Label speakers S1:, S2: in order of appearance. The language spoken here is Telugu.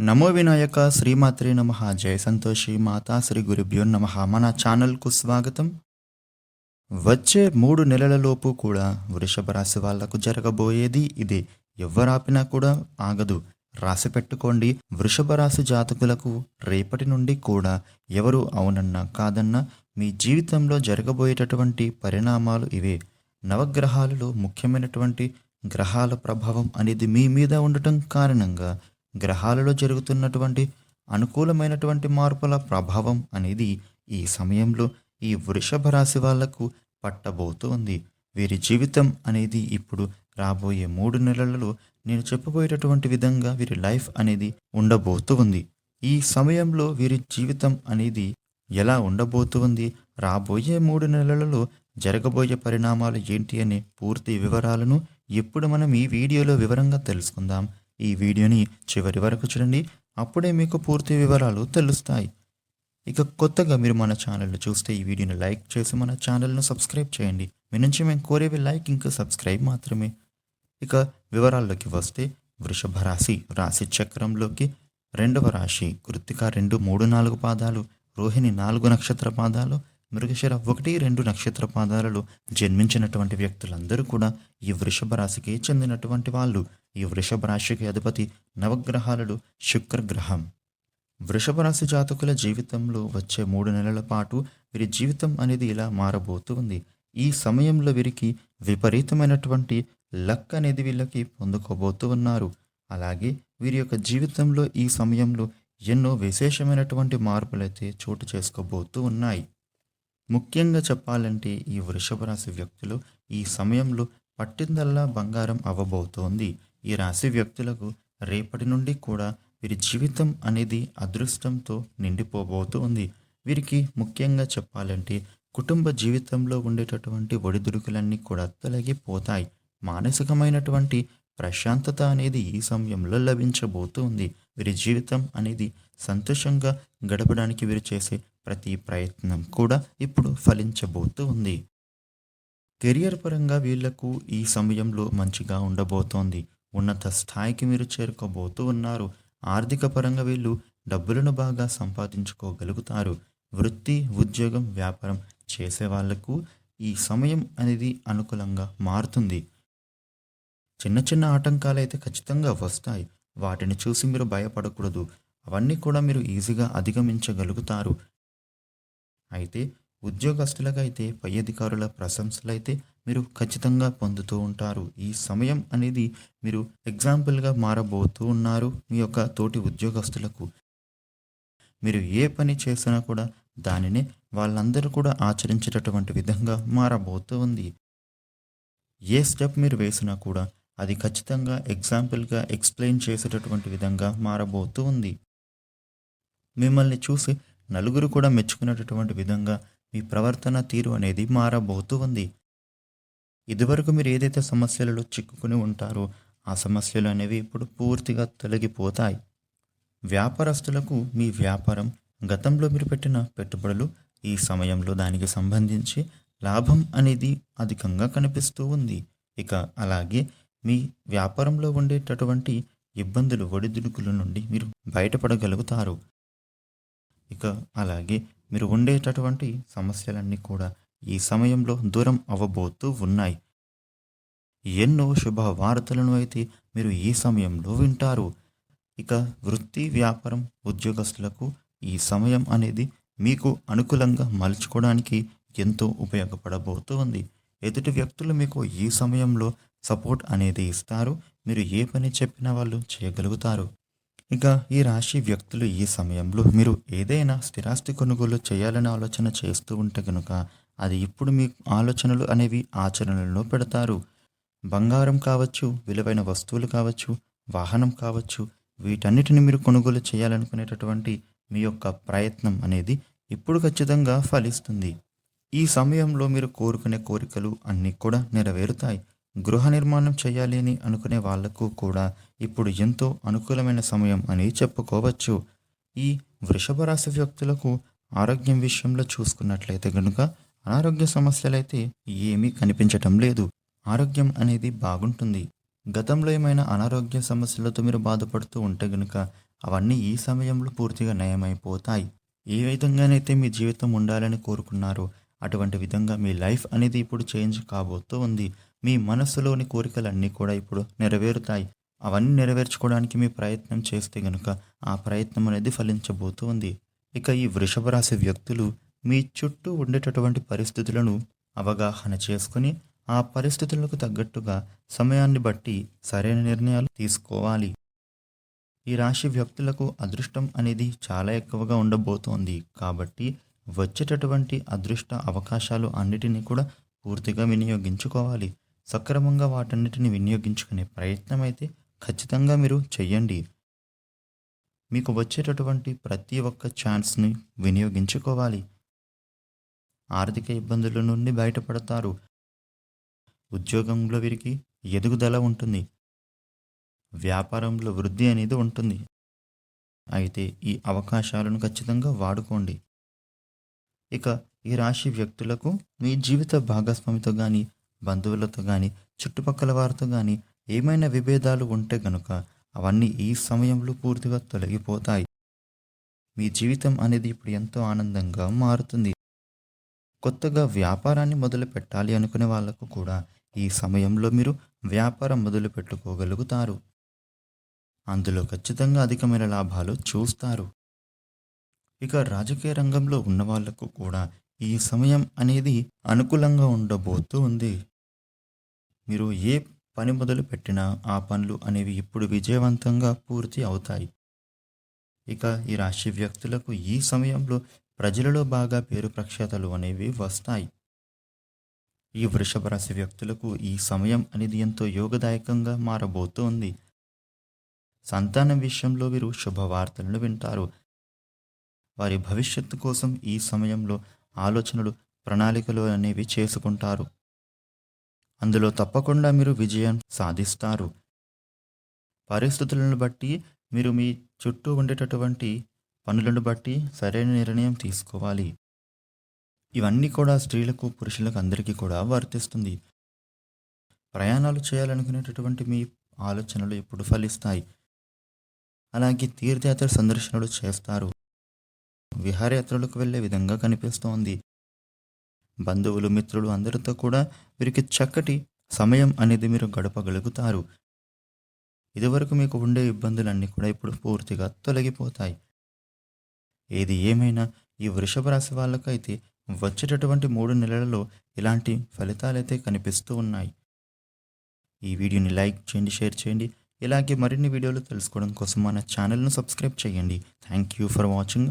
S1: నమో వినాయక శ్రీమాత్రే నమ జయ సంతోషి మాతా శ్రీ గురుభ్యో నమ. మన ఛానల్కు స్వాగతం. వచ్చే మూడు నెలలలోపు కూడా వృషభ రాశి వాళ్ళకు జరగబోయేది ఇదే. ఎవరాపినా కూడా ఆగదు. రాసి పెట్టుకోండి. వృషభ రాశి జాతకులకు రేపటి నుండి కూడా ఎవరు అవునన్నా కాదన్నా మీ జీవితంలో జరగబోయేటటువంటి పరిణామాలు ఇవే. నవగ్రహాలలో ముఖ్యమైనటువంటి గ్రహాల ప్రభావం అనేది మీ మీద ఉండటం కారణంగా గ్రహాలలో జరుగుతున్నటువంటి అనుకూలమైనటువంటి మార్పుల ప్రభావం అనేది ఈ సమయంలో ఈ వృషభ రాశి వాళ్ళకు పట్టబోతోంది. వీరి జీవితం అనేది ఇప్పుడు రాబోయే మూడు నెలలలో నేను చెప్పబోయేటటువంటి విధంగా వీరి లైఫ్ అనేది ఉండబోతూ ఉంది ఈ సమయంలో వీరి జీవితం అనేది ఎలా ఉండబోతుంది? రాబోయే మూడు నెలలలో జరగబోయే పరిణామాలు ఏంటి అనే పూర్తి వివరాలను ఇప్పుడు మనం ఈ వీడియోలో వివరంగా తెలుసుకుందాం. ఈ వీడియోని చివరి వరకు చూడండి. అప్పుడే మీకు పూర్తి వివరాలు తెలుస్తాయి. ఇక కొత్తగా మీరు మన ఛానల్ని చూస్తే ఈ వీడియోని లైక్ చేసి మన ఛానల్ను సబ్స్క్రైబ్ చేయండి. మీ నుంచి మేము కోరేవి లైక్ ఇంకా సబ్స్క్రైబ్ మాత్రమే. ఇక వివరాల్లోకి వస్తే వృషభ రాశి రాశి చక్రంలోకి రెండవ రాశి కృత్తిక రెండు మూడు నాలుగు పాదాలు రోహిణి నాలుగు నక్షత్ర పాదాలు మృగశిర ఒకటి రెండు నక్షత్ర పాదాలలో జన్మించినటువంటి వ్యక్తులందరూ కూడా ఈ వృషభ రాశికి చెందినటువంటి వాళ్ళు. ఈ వృషభ రాశికి అధిపతి నవగ్రహాలలో శుక్రగ్రహం. వృషభ రాశి జాతకుల జీవితంలో వచ్చే మూడు నెలల పాటు వీరి జీవితం అనేది ఇలా మారబోతూ ఉంది. ఈ సమయంలో వీరికి విపరీతమైనటువంటి లక్ అనేది వీళ్ళకి పొందుకోబోతూ ఉన్నారు. అలాగే వీరి యొక్క జీవితంలో ఈ సమయంలో ఎన్నో విశేషమైనటువంటి మార్పులైతే చోటు చేసుకోబోతూ ఉన్నాయి. ముఖ్యంగా చెప్పాలంటే ఈ వృషభ రాశి వ్యక్తులు ఈ సమయంలో పట్టిందల్లా బంగారం అవ్వబోతోంది. ఈ రాశి వ్యక్తులకు రేపటి నుండి కూడా వీరి జీవితం అనేది అదృష్టంతో నిండిపోబోతూ ఉంది వీరికి ముఖ్యంగా చెప్పాలంటే కుటుంబ జీవితంలో ఉండేటటువంటి ఒడిదుడుకులన్నీ కూడా తొలగిపోతాయి. మానసికమైనటువంటి ప్రశాంతత అనేది ఈ సమయంలో లభించబోతూ ఉంది వీరి జీవితం అనేది సంతోషంగా గడపడానికి వీరు చేసే ప్రతి ప్రయత్నం కూడా ఇప్పుడు ఫలించబోతూ ఉంది. కెరియర్ పరంగా వీళ్ళకు ఈ సమయంలో మంచిగా ఉండబోతోంది. ఉన్నత స్థాయికి మీరు చేరుకోబోతూ ఉన్నారు. ఆర్థిక పరంగా వీళ్ళు డబ్బులను బాగా సంపాదించుకోగలుగుతారు. వృత్తి ఉద్యోగం వ్యాపారం చేసే వాళ్ళకు ఈ సమయం అనేది అనుకూలంగా మారుతుంది. చిన్న చిన్న ఆటంకాలు అయితే ఖచ్చితంగా వస్తాయి. వాటిని చూసి మీరు భయపడకూడదు. అవన్నీ కూడా మీరు ఈజీగా అధిగమించగలుగుతారు. అయితే ఉద్యోగస్తులకైతే పై అధికారుల ప్రశంసలైతే మీరు ఖచ్చితంగా పొందుతూ ఉంటారు. ఈ సమయం అనేది మీరు ఎగ్జాంపుల్గా మారబోతూ ఉన్నారు మీ యొక్క తోటి ఉద్యోగస్తులకు. మీరు ఏ పని చేసినా కూడా దానిని వాళ్ళందరూ కూడా ఆచరించేటటువంటి విధంగా మారబోతూ ఉంది. ఏ స్టెప్ మీరు వేసినా కూడా అది ఖచ్చితంగా ఎగ్జాంపుల్గా ఎక్స్ప్లెయిన్ చేసేటటువంటి విధంగా మారబోతూ ఉంది. మిమ్మల్ని చూసి నలుగురు కూడా మెచ్చుకునేటటువంటి విధంగా మీ ప్రవర్తన తీరు అనేది మారబోతూ ఉంది. ఇదివరకు మీరు ఏదైతే సమస్యలలో చిక్కుకుని ఉంటారో ఆ సమస్యలు అనేవి ఇప్పుడు పూర్తిగా తొలగిపోతాయి. వ్యాపారస్తులకు మీ వ్యాపారం గతంలో మీరు పెట్టిన పెట్టుబడులు ఈ సమయంలో దానికి సంబంధించి లాభం అనేది అధికంగా కనిపిస్తూ ఉంది. ఇక అలాగే మీ వ్యాపారంలో ఉండేటటువంటి ఇబ్బందులు ఒడిదుడుకుల నుండి మీరు బయటపడగలుగుతారు. ఇక అలాగే మీరు ఉండేటటువంటి సమస్యలన్నీ కూడా ఈ సమయంలో దూరం అవ్వబోతూ ఉన్నాయి. ఎన్నో శుభ వార్తలను అయితే మీరు ఈ సమయంలో వింటారు. ఇక వృత్తి వ్యాపారం ఉద్యోగస్తులకు ఈ సమయం అనేది మీకు అనుకూలంగా మలుచుకోవడానికి ఎంతో ఉపయోగపడబోతూ ఉంది. ఎదుటి వ్యక్తులు మీకు ఈ సమయంలో సపోర్ట్ అనేది ఇస్తారు. మీరు ఏ పని చెప్పినా వాళ్ళు చేయగలుగుతారు. ఇక ఈ రాశి వ్యక్తులు ఈ సమయంలో మీరు ఏదైనా స్థిరాస్తి కొనుగోలు చేయాలని ఆలోచన చేస్తూ ఉంటే కనుక అది ఇప్పుడు మీ ఆలోచనలు అనేవి ఆచరణలో పెడతారు. బంగారం కావచ్చు విలువైన వస్తువులు కావచ్చు వాహనం కావచ్చు వీటన్నిటిని మీరు కొనుగోలు చేయాలనుకునేటటువంటి మీ యొక్క ప్రయత్నం అనేది ఇప్పుడు ఖచ్చితంగా ఫలిస్తుంది. ఈ సమయంలో మీరు కోరుకునే కోరికలు అన్నీ కూడా నెరవేరుతాయి. గృహ నిర్మాణం చేయాలి అని అనుకునే వాళ్ళకు కూడా ఇప్పుడు ఎంతో అనుకూలమైన సమయం అని చెప్పుకోవచ్చు. ఈ వృషభ రాశి వ్యక్తులకు ఆరోగ్యం విషయంలో చూసుకున్నట్లయితే కనుక అనారోగ్య సమస్యలైతే ఏమీ కనిపించటం లేదు. ఆరోగ్యం అనేది బాగుంటుంది. గతంలో ఏమైనా అనారోగ్య సమస్యలతో మీరు బాధపడుతూ ఉంటే గనుక అవన్నీ ఈ సమయంలో పూర్తిగా నయమైపోతాయి. ఏ విధంగానైతే మీ జీవితం ఉండాలని కోరుకున్నారో అటువంటి విధంగా మీ లైఫ్ అనేది ఇప్పుడు చేంజ్ కాబోతూ ఉంది. మీ మనస్సులోని కోరికలన్నీ కూడా ఇప్పుడు నెరవేరుతాయి. అవన్నీ నెరవేర్చుకోవడానికి మీ ప్రయత్నం చేస్తే గనుక ఆ ప్రయత్నం అనేది ఫలించబోతూ ఉంది. ఇక ఈ వృషభ రాశి వ్యక్తులు మీ చుట్టూ ఉండేటటువంటి పరిస్థితులను అవగాహన చేసుకుని ఆ పరిస్థితులకు తగ్గట్టుగా సమయాన్ని బట్టి సరైన నిర్ణయాలు తీసుకోవాలి. ఈ రాశి వ్యక్తులకు అదృష్టం అనేది చాలా ఎక్కువగా ఉండబోతోంది. కాబట్టి వచ్చేటటువంటి అదృష్ట అవకాశాలు అన్నిటినీ కూడా పూర్తిగా వినియోగించుకోవాలి. సక్రమంగా వాటన్నిటిని వినియోగించుకునే ప్రయత్నం అయితే ఖచ్చితంగా మీరు చెయ్యండి. మీకు వచ్చేటటువంటి ప్రతి ఒక్క ఛాన్స్ని వినియోగించుకోవాలి. ఆర్థిక ఇబ్బందుల నుండి బయటపడతారు. ఉద్యోగంలో వీరికి ఎదుగుదల ఉంటుంది. వ్యాపారంలో వృద్ధి అనేది ఉంటుంది. అయితే ఈ అవకాశాలను ఖచ్చితంగా వాడుకోండి. ఇక ఈ రాశి వ్యక్తులకు మీ జీవిత భాగస్వామితో కానీ బంధువులతో కానీ చుట్టుపక్కల వారితో కానీ ఏమైనా విభేదాలు ఉంటే గనుక అవన్నీ ఈ సమయంలో పూర్తిగా తొలగిపోతాయి. మీ జీవితం అనేది ఇప్పుడు ఎంతో ఆనందంగా మారుతుంది. కొత్తగా వ్యాపారాన్ని మొదలు పెట్టాలి అనుకునే వాళ్ళకు కూడా ఈ సమయంలో మీరు వ్యాపారం మొదలు పెట్టుకోగలుగుతారు. అందులో ఖచ్చితంగా అధికమైన లాభాలు చూస్తారు. ఇక రాజకీయ రంగంలో ఉన్న వాళ్ళకు కూడా ఈ సమయం అనేది అనుకూలంగా ఉండబోతూ ఉంది. మీరు ఏ పని మొదలు పెట్టినా ఆ పనులు అనేవి ఇప్పుడు విజయవంతంగా పూర్తి అవుతాయి. ఇక ఈ రాశి వ్యక్తులకు ఈ సమయంలో ప్రజలలో బాగా పేరు ప్రఖ్యాతలు అనేవి వస్తాయి. ఈ వృషభ రాశి వ్యక్తులకు ఈ సమయం అనేది ఎంతో యోగదాయకంగా మారబోతోంది. సంతానం విషయంలో వీరు శుభవార్తలను వింటారు. వారి భవిష్యత్తు కోసం ఈ సమయంలో ఆలోచనలు ప్రణాళికలు అనేవి చేసుకుంటారు. అందులో తప్పకుండా మీరు విజయం సాధిస్తారు. పరిస్థితులను బట్టి మీరు మీ చుట్టూ ఉండేటటువంటి పనులను బట్టి సరైన నిర్ణయం తీసుకోవాలి. ఇవన్నీ కూడా స్త్రీలకు పురుషులకు అందరికీ కూడా వర్తిస్తుంది. ప్రయాణాలు చేయాలనుకునేటటువంటి మీ ఆలోచనలు ఎప్పుడు ఫలిస్తాయి? అలాగే తీర్థయాత్ర సందర్శనలు చేస్తారు. విహారయాత్రలకు వెళ్ళే విధంగా కనిపిస్తోంది. బంధువులు మిత్రులు అందరితో కూడా వీరికి చక్కటి సమయం అనేది మీరు గడపగలుగుతారు. ఇదివరకు మీకు ఉండే ఇబ్బందులన్నీ కూడా ఇప్పుడు పూర్తిగా తొలగిపోతాయి. ఏది ఏమైనా ఈ వృషభ రాశి వాళ్ళకైతే వచ్చేటటువంటి మూడు నెలలలో ఇలాంటి ఫలితాలైతే కనిపిస్తూ ఉన్నాయి. ఈ వీడియోని లైక్ చేయండి షేర్ చేయండి. ఇలాగే మరిన్ని వీడియోలు తెలుసుకోవడం కోసం మన ఛానల్ను సబ్స్క్రైబ్ చేయండి. Thank you for watching.